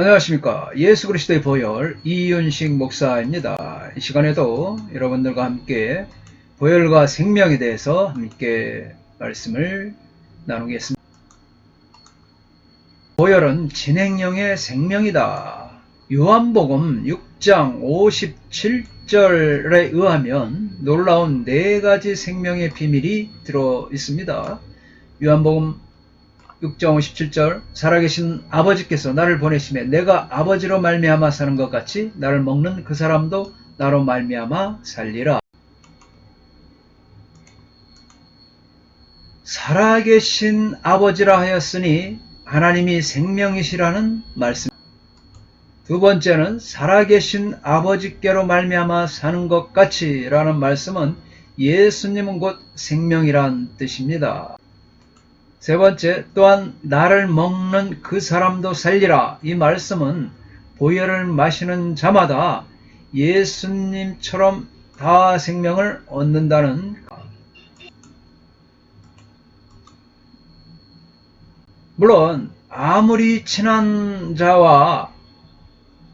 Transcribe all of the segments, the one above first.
안녕하십니까. 예수 그리스도의 보혈 이윤식 목사입니다. 이 시간에도 여러분들과 함께 보혈과 생명에 대해서 함께 말씀을 나누겠습니다. 보혈은 진행형의 생명이다. 요한복음 6장 57절에 의하면 놀라운 네 가지 생명의 비밀이 들어 있습니다. 요한복음 6장 57절 살아계신 아버지께서 나를 보내심에 내가 아버지로 말미암아 사는 것 같이 나를 먹는 그 사람도 나로 말미암아 살리라. 살아계신 아버지라 하였으니 하나님이 생명이시라는 말씀. 두 번째는 살아계신 아버지께로 말미암아 사는 것 같이라는 말씀은 예수님은 곧 생명이란 뜻입니다. 세 번째, 또한 나를 먹는 그 사람도 살리라. 이 말씀은 보혈을 마시는 자마다 예수님처럼 다 생명을 얻는다는 물론 아무리 친한 자와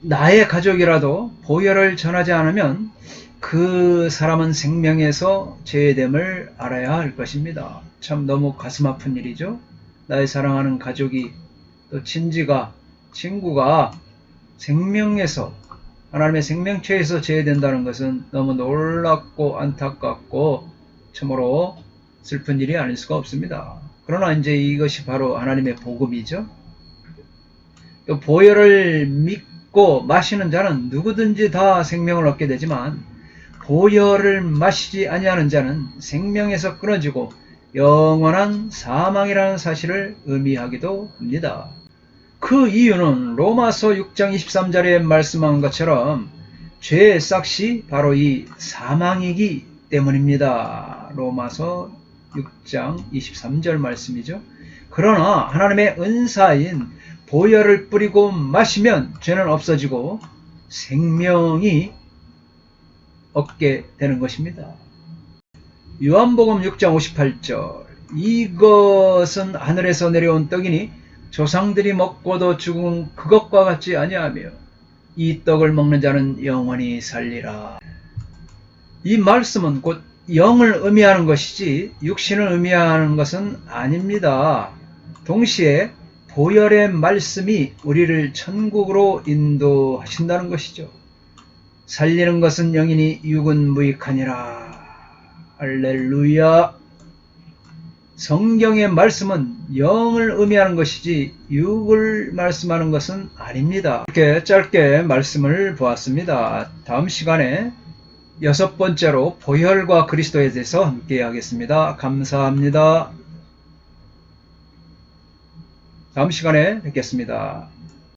나의 가족이라도 보혈을 전하지 않으면 그 사람은 생명에서 제외됨을 알아야 할 것입니다. 참 너무 가슴 아픈 일이죠. 나의 사랑하는 가족이 또 친지가 친구가 생명에서 하나님의 생명체에서 제외된다는 것은 너무 놀랍고 안타깝고 참으로 슬픈 일이 아닐 수가 없습니다. 그러나 이제 이것이 바로 하나님의 복음이죠. 또 보혈을 믿고 마시는 자는 누구든지 다 생명을 얻게 되지만 보혈을 마시지 아니하는 자는 생명에서 끊어지고 영원한 사망이라는 사실을 의미하기도 합니다. 그 이유는 로마서 6장 23절에 말씀한 것처럼 죄의 싹이 바로 이 사망이기 때문입니다. 로마서 6장 23절 말씀이죠. 그러나 하나님의 은사인 보혈을 뿌리고 마시면 죄는 없어지고 생명이 얻게 되는 것입니다. 요한복음 6장 58절 이것은 하늘에서 내려온 떡이니 조상들이 먹고도 죽은 그것과 같지 아니하며 이 떡을 먹는 자는 영원히 살리라. 이 말씀은 곧 영을 의미하는 것이지 육신을 의미하는 것은 아닙니다. 동시에 보혈의 말씀이 우리를 천국으로 인도하신다는 것이죠. 살리는 것은 영이니 육은 무익하니라. 할렐루야. 성경의 말씀은 영을 의미하는 것이지 육을 말씀하는 것은 아닙니다. 이렇게 짧게 말씀을 보았습니다. 다음 시간에 여섯 번째로 보혈과 그리스도에 대해서 함께 하겠습니다. 감사합니다. 다음 시간에 뵙겠습니다.